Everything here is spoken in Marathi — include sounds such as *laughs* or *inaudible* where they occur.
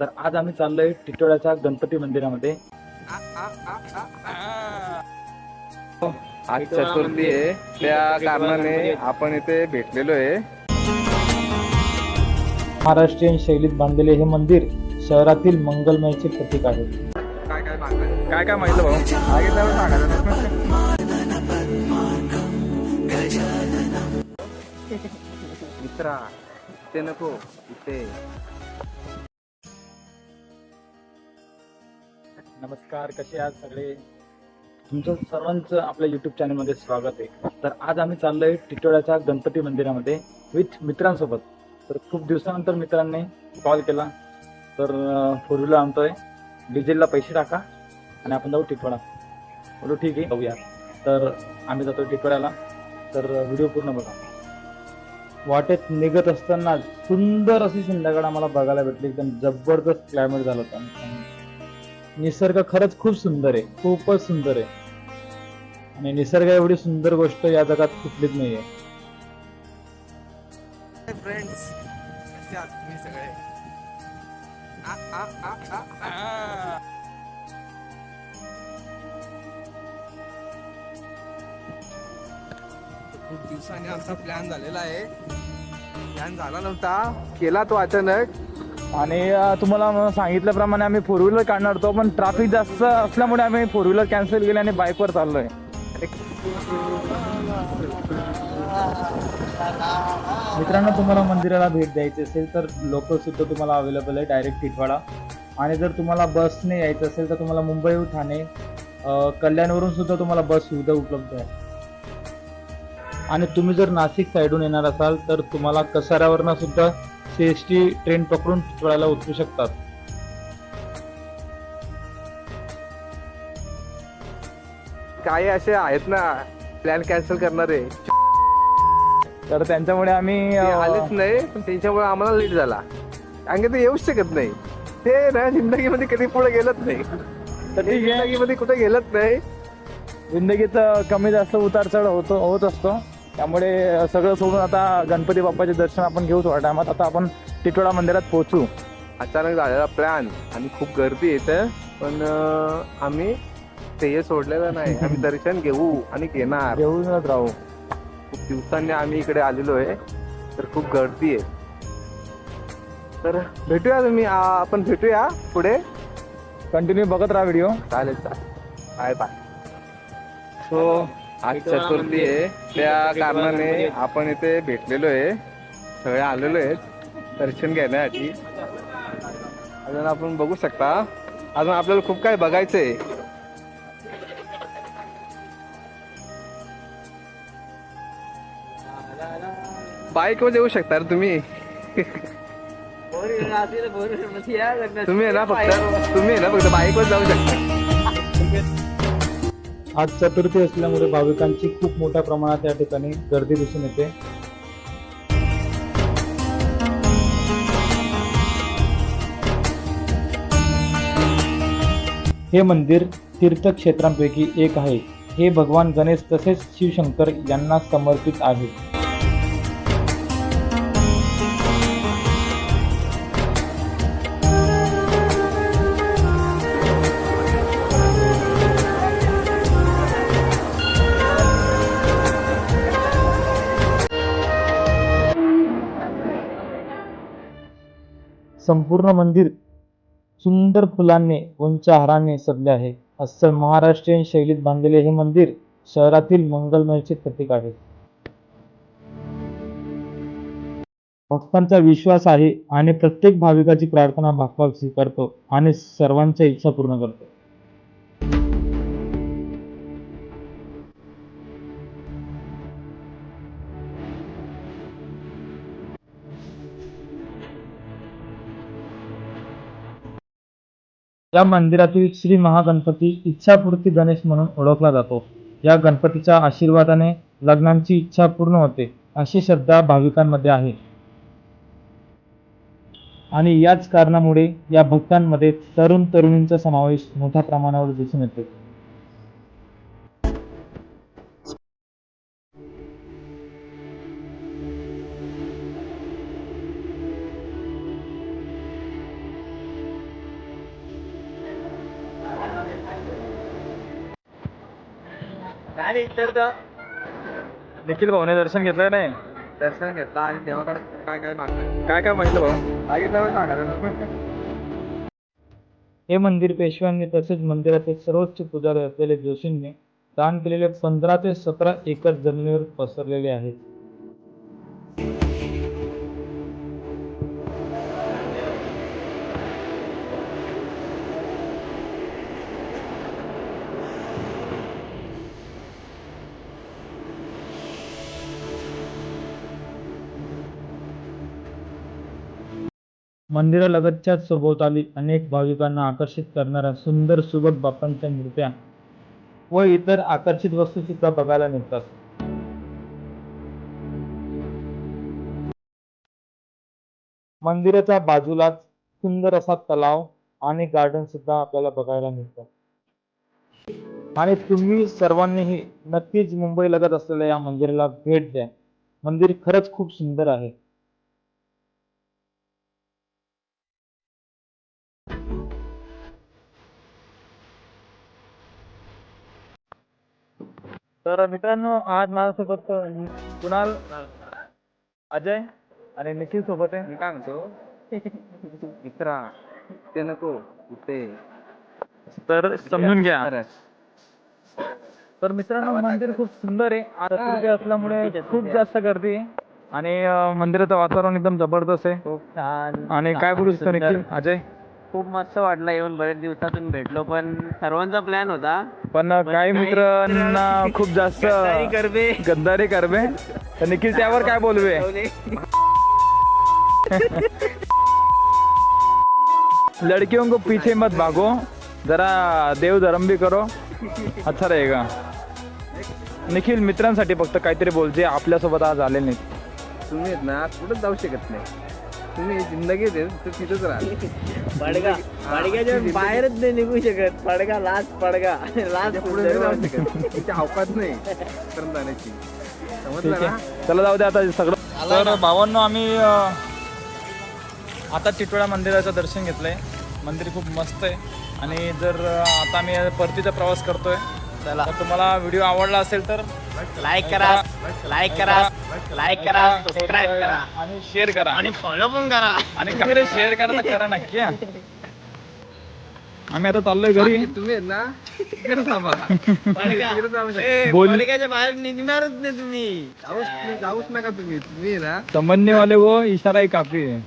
तर आज आम्ही चाललोय टिटोळ्याच्या गणपती मंदिरामध्ये. आज चतुर्थी आहे. त्या कारणाने आपण इथे भेटलेलो आहे. महाराष्ट्रीयन शैलीत बांधलेले हे मंदिर शहरातील मंगलमयचे प्रतीक आहे. काय काय काय काय माहिती भाऊ सांगितल्यावर सांगायचं मित्रा इथे नको इथे. नमस्कार कसे आहात सगळे? तुमचं सर्वांचं आपल्या युट्यूब चॅनलमध्ये स्वागत आहे. तर आज आम्ही चाललोय टिटोळ्याच्या गणपती मंदिरामध्ये विथ मित्रांसोबत. तर खूप दिवसानंतर मित्रांनी कॉल केला. तर फोर व्हीलर आणतोय. डिझेलला पैसे टाका आणि आपण जाऊ टिटोळा. बोलू ठीक आहे जाऊया. तर आम्ही जातो टिटोळ्याला. तर व्हिडिओ पूर्ण बघा. वाटेत निघत असताना सुंदर अशी संध्याकाळ आम्हाला बघायला भेटली. एकदम जबरदस्त क्लायमेट झालं होतं. निसर्ग खरंच खूप सुंदर आहे. खूपच सुंदर आहे. आणि निसर्ग एवढी सुंदर गोष्ट या जगात कुठलीच नाहीये. फ्रेंड्स सगळे. खूप दिवसांनी आमचा प्लॅन झालेला आहे. प्लॅन झाला नव्हता. केला तो अचानक. आणि तुम्हाला सांगितल्याप्रमाणे आम्ही फोर व्हीलर काढणार होतो पण ट्रॅफिक जास्त असल्यामुळे आम्ही फोर व्हीलर कॅन्सल केली आणि बाईकवर चाललोय. मित्रांनो तुम्हाला मंदिराला भेट द्यायची असेल तर लोक सुद्धा तुम्हाला अवेलेबल आहे डायरेक्ट टिटवाडा आणि जर तुम्हाला बसने यायचं असेल तर तुम्हाला मुंबई ठाणे कल्याणवरून सुद्धा तुम्हाला बस सुविधा उपलब्ध आहे. आणि तुम्ही जर नाशिक साईडून येणार असाल तर तुम्हाला कसाऱ्यावरनं सुद्धा सी एस टी ट्रेन पकडून टिटवाळ्याला उतरू शकतात. काही असे आहेत ना प्लॅन कॅन्सल करणारे. तर त्यांच्यामुळे आम्ही ते आलेच नाही पण त्यांच्यामुळे आम्हाला लेट झाला. कारण की ते येऊच शकत नाही. ते ना जिंदगीमध्ये कधी पुढे गेलंच नाही. तर ते ठीक आहे. जिंदगीमध्ये कुठे गेलंच नाही. जिंदगीत कमी जास्त उतार चढ होतो होत असतो. त्यामुळे सगळं सोडून आता गणपती बाप्पाचे दर्शन आपण घेऊ थोड्या टायमात. आता आपण टिटवाळा मंदिरात पोहोचू. अचानक झालेला प्लॅन आणि खूप गर्दी येते पण आम्ही ते सोडलेलं नाही. *laughs* आम्ही दर्शन घेऊ आणि घेणार. घेऊनच राहू. खूप दिवसांनी आम्ही इकडे आलेलो आहे. तर खूप गर्दी आहे. तर भेटूया तुम्ही. आपण भेटूया पुढे. कंटिन्यू बघत राहा व्हिडिओ चालेल चालेल. बाय बाय सो आज चतुर्थी आहे. त्या कारणाने आपण इथे भेटलेलो आहे. सगळे आलेलो आहेत. दर्शन घेण्यासाठी. अजून आपण बघू शकता. अजून आपल्याला खूप काही बघायचं आहे बाईकमध्ये येऊ शकता रे तुम्ही. *laughs* तुम्ही ना फक्त तुम्ही ना फक्त बाईक वर जाऊ शकता. आज चतुर्थी असल्यामुळे भाविकांची खूप मोठ्या प्रमाणात या ठिकाणी गर्दी दिसून येते. हे मंदिर तीर्थक्षेत्रांपैकी एक आहे. हे भगवान गणेश तसेच शिवशंकर यांना समर्पित आहे. संपूर्ण मंदिर सुंदर फुलांनी उंच हाराने सजले आहे. अस्सल महाराष्ट्रीयन शैलीत बांधलेले हे मंदिर शहरातील मंगलमयचे प्रतीक आहे. भक्तांचा विश्वास आहे आणि प्रत्येक भाविकाची प्रार्थना भागभाग स्वीकारतो आणि सर्वांच्या इच्छा पूर्ण करतो. या मंदिरातील श्री महागणपती इच्छापूर्ती गणेश म्हणून ओळखला जातो. या गणपतीच्या आशीर्वादाने लग्नांची इच्छा पूर्ण होते अशी श्रद्धा भाविकांमध्ये आहे. आणि याच कारणामुळे या भक्तांमध्ये तरुण तरुणींचा समावेश मोठ्या प्रमाणावर दिसून येतो. निखिल भाऊने दर्शन घेतलं नाही? दर्शन घेतला आणि तेव्हा काय काय मागलं काय काय माहिती भाऊ? सांगितलं सांगा हे मंदिर पेशव्यांनी तसेच मंदिराचे सर्वोच्च पुजारी असलेले जोशींनी दान केलेले पंधरा ते सतरा एकर जमिनीवर पसरलेले आहेत मंदिरालगतच्या सभोवताली अनेक भाविकांना आकर्षित करणाऱ्या सुंदर सुबक बाप्पांच्या मूर्त्या व इतर आकर्षित वस्तू सुद्धा बघायला मिळतात. मंदिराच्या बाजूलाच सुंदर असा तलाव आणि गार्डन सुद्धा आपल्याला बघायला मिळतात. आणि तुम्ही सर्वांनीही नक्कीच मुंबई लगत असलेल्या या मंदिराला भेट द्या. मंदिर खरंच खूप सुंदर आहे. तर मित्रांनो आज माझ्यासोबत कुणाल अजय आणि निखिल सोबत आहे. मी काय म्हणतो? *laughs* मित्रा ते नको ते तर समजून घ्या. तर मित्रांनो मंदिर खूप सुंदर आहे. आज असल्यामुळे खूप जास्त गर्दी आहे. आणि मंदिराचं वातावरण एकदम जबरदस्त आहे. छान आणि काय बोलू सुंदर. निखिल अजय? खूप मस्त वाटलं येऊन बरेच दिवसातून भेटलो पण सर्वांचा प्लॅन होता. पण काही मित्रांना खूप जास्त करबे गद्दारी करबे तर निखिल त्यावर काय बोलवे? लड़कियों को पीछे मत भागो. जरा देव धर्म भी करो. अच्छा रहेगा. निखिल मित्रांसाठी फक्त काहीतरी बोल जे आपल्यासोबत आज आले नाहीत. तुम्ही ना कुठंच जाऊ शकत नाही. तुम्ही जिंदगी आहे तर तिथंच राहा *laughs* पडगा. पडग्याच्या बाहेरच नाही निघू शकत. पडगा लास्ट पडगा. *laughs* लास्ट त्याच्या पुढे नाही जाऊ शकत. तिच्या अवकाश नाही. *laughs* तर जाण्याची. समजलं ना? चला जाऊ दे आता सगळं. तर भावांनो आम्ही आता टिटोळा मंदिराचं दर्शन घेतलंय. मंदिर खूप मस्त आहे. आणि जर आता आम्ही परतीचा प्रवास करतोय चला. तुम्हाला व्हिडिओ आवडला असेल तर लाईक करा लाईक करा लाईक करा सबस्क्राईब करा. आणि शेअर करा. आणि फॉलो पण करा. आणि काय शेअर करा तर करा नक्की. आम्ही आता चाललोय घरी. तुम्ही आहेत ना? तिकडे थांबा. बाहेर निघणारच नाही तुम्ही. जाऊच जाऊच नका तुम्ही. तुम्ही आहे ना? समजने वाले वो इशारा ही काफी है